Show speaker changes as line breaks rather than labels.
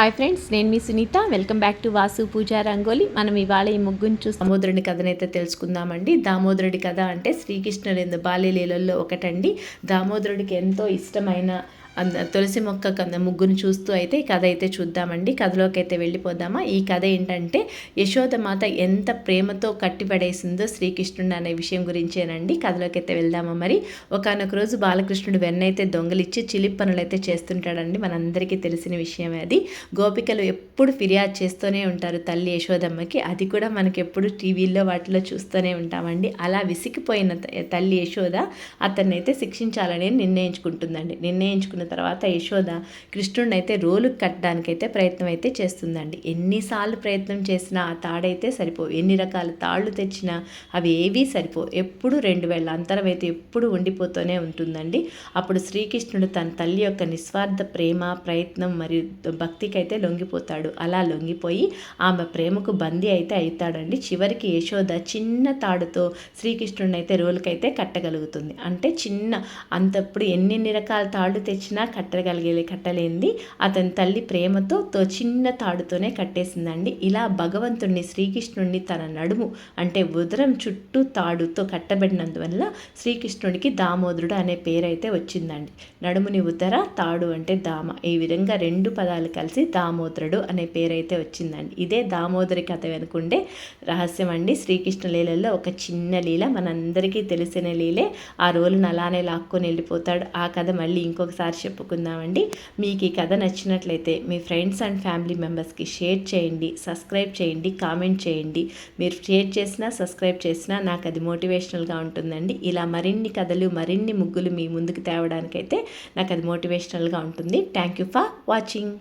Hi friends నేను మీ Sunita. Welcome back to Vasu Puja Rangoli మనం ఇవాళ ఈ ముగ్గుని చూసి దామోదరుడి కథనైతే తెలుసుకుందామండి. దామోదరుడి కథ అంటే శ్రీకృష్ణుడు బాల్యలీలలో ఒకటండి. దామోదరుడికి ఎంతో ఇష్టమైన తులసి మొక్క కన్నా ముగ్గురు చూస్తూ అయితే ఈ కథ అయితే చూద్దామండి. కథలోకి అయితే వెళ్ళిపోదామా? ఈ కథ ఏంటంటే యశోదమాత ఎంత ప్రేమతో కట్టిపడేసిందో శ్రీకృష్ణుడు అనే విషయం గురించేనండి. కథలోకి అయితే వెళ్దామా మరి? ఒకనొక రోజు బాలకృష్ణుడు వెన్నైతే దొంగలిచ్చి చిలిప్ పనులు అయితే చేస్తుంటాడండి. మనందరికీ తెలిసిన విషయమే అది. గోపికలు ఎప్పుడు ఫిర్యాదు చేస్తూనే ఉంటారు తల్లి యశోదమ్మకి. అది కూడా మనకి ఎప్పుడు టీవీల్లో వాటిలో చూస్తూనే ఉంటామండి. అలా విసిగిపోయిన త- తల్లి యశోద అతన్నైతే శిక్షించాలని నిర్ణయించుకుంటుందండి. నిర్ణయించుకున్న తర్వాత యశోద కృష్ణుడిని అయితే రోలు కట్టడానికైతే ప్రయత్నం అయితే చేస్తుందండి. ఎన్నిసార్లు ప్రయత్నం చేసినా ఆ తాడైతే సరిపోవు. ఎన్ని రకాల తాళ్ళు తెచ్చినా అవి ఏవీ సరిపోవు. ఎప్పుడు రెండు వేల అంతరం అయితే ఎప్పుడు ఉండిపోతూనే ఉంటుందండి. అప్పుడు శ్రీకృష్ణుడు తన తల్లి యొక్క నిస్వార్థ ప్రేమ ప్రయత్నం మరియు భక్తికి అయితే లొంగిపోతాడు. అలా లొంగిపోయి ఆమె ప్రేమకు బందీ అయితే అవుతాడండి చివరికి యశోద చిన్న తాడుతో శ్రీకృష్ణుడిని అయితే రోలుకైతే కట్టగలుగుతుంది. అంటే చిన్న అంతప్పుడు ఎన్నెన్ని రకాల తాళ్ళు తెచ్చిన కట్టగలిగే కట్టలేంది. అతని తల్లి ప్రేమతో తో చిన్న తాడుతోనే కట్టేసిందండి. ఇలా భగవంతుణ్ణి శ్రీకృష్ణుడిని తన నడుము అంటే ఉదరం చుట్టూ తాడుతో కట్టబడినందువల్ల శ్రీకృష్ణుడికి దామోదరుడు అనే పేరైతే వచ్చిందండి. నడుముని ఉదర తాడు అంటే దామ. ఈ విధంగా రెండు పదాలు కలిసి దామోదరుడు అనే పేరైతే వచ్చిందండి. ఇదే దామోదరి కథ వెనుకుండే రహస్యం అండి శ్రీకృష్ణ లీలల్లో ఒక చిన్న లీల మనందరికీ తెలిసిన లీలే. ఆ రోలును అలానే లాక్కొని వెళ్ళిపోతాడు. ఆ కథ మళ్ళీ ఇంకొకసారి చెప్పుకుందామండి. మీకు ఈ కథ నచ్చినట్లయితే మీ ఫ్రెండ్స్ అండ్ ఫ్యామిలీ మెంబర్స్కి షేర్ చేయండి సబ్స్క్రైబ్ చేయండి కామెంట్ చేయండి. మీరు షేర్ చేసినా సబ్స్క్రైబ్ చేసినా నాకు అది మోటివేషనల్గా ఉంటుందండి. ఇలా మరిన్ని కథలు మరిన్ని ముగ్గులు మీ ముందుకు తేవడానికైతే నాకు అది మోటివేషనల్గా ఉంటుంది. Thank you for watching.